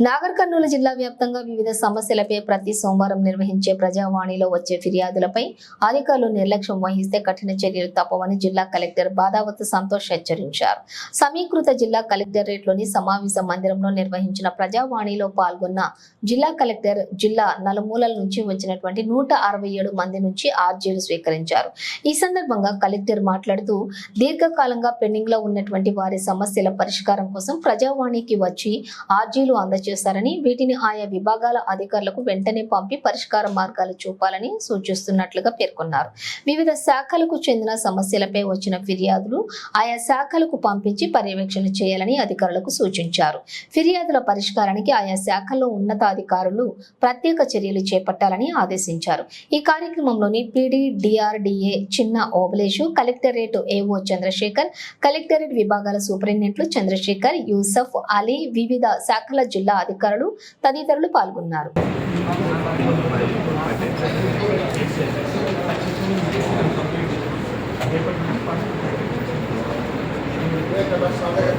నాగర్ కర్నూలు జిల్లా వ్యాప్తంగా వివిధ సమస్యలపై ప్రతి సోమవారం నిర్వహించే ప్రజావాణిలో వచ్చే ఫిర్యాదులపై అధికారులు నిర్లక్ష్యం వహిస్తే కఠిన చర్యలు తప్పవని జిల్లా కలెక్టర్ బాదావత్ సంతోష్ హెచ్చరించారు. సమీకృత జిల్లా కలెక్టరేట్లోని సమావేశ మందిరంలో నిర్వహించిన ప్రజావాణిలో పాల్గొన్న జిల్లా కలెక్టర్ జిల్లా నలుమూలల నుంచి వచ్చినటువంటి నూట అరవై ఏడు మంది నుంచి ఆర్జీలు స్వీకరించారు. ఈ సందర్భంగా కలెక్టర్ మాట్లాడుతూ దీర్ఘకాలంగా పెండింగ్లో ఉన్నటువంటి వారి సమస్యల పరిష్కారం కోసం ప్రజావాణికి వచ్చి ఆర్జీలు చేశారని వీటిని ఆయా విభాగాల అధికారులకు వెంటనే పంపి పరిష్కార మార్గాలు చూపాలని సూచిస్తున్నట్లుగా పేర్కొన్నారు. వివిధ శాఖలకు చెందిన సమస్యలపై వచ్చిన ఫిర్యాదులు ఆయా శాఖలకు పంపించి పర్యవేక్షణ చేయాలని అధికారులకు సూచించారు. ఫిర్యాదుల పరిష్కారానికి ఆయా శాఖల్లో ఉన్నతాధికారులు ప్రత్యేక చర్యలు చేపట్టాలని ఆదేశించారు. ఈ కార్యక్రమంలోని PD DRDA Chinna Obulesu collectorate AO Chandrasekhar collectorate విభాగాల సూపరింటెండెంట్లు చంద్రశేఖర్ యూసఫ్ అలీ వివిధ శాఖల జిల్లా అధికారులు తదితరులు పాల్గొన్నారు Gracias.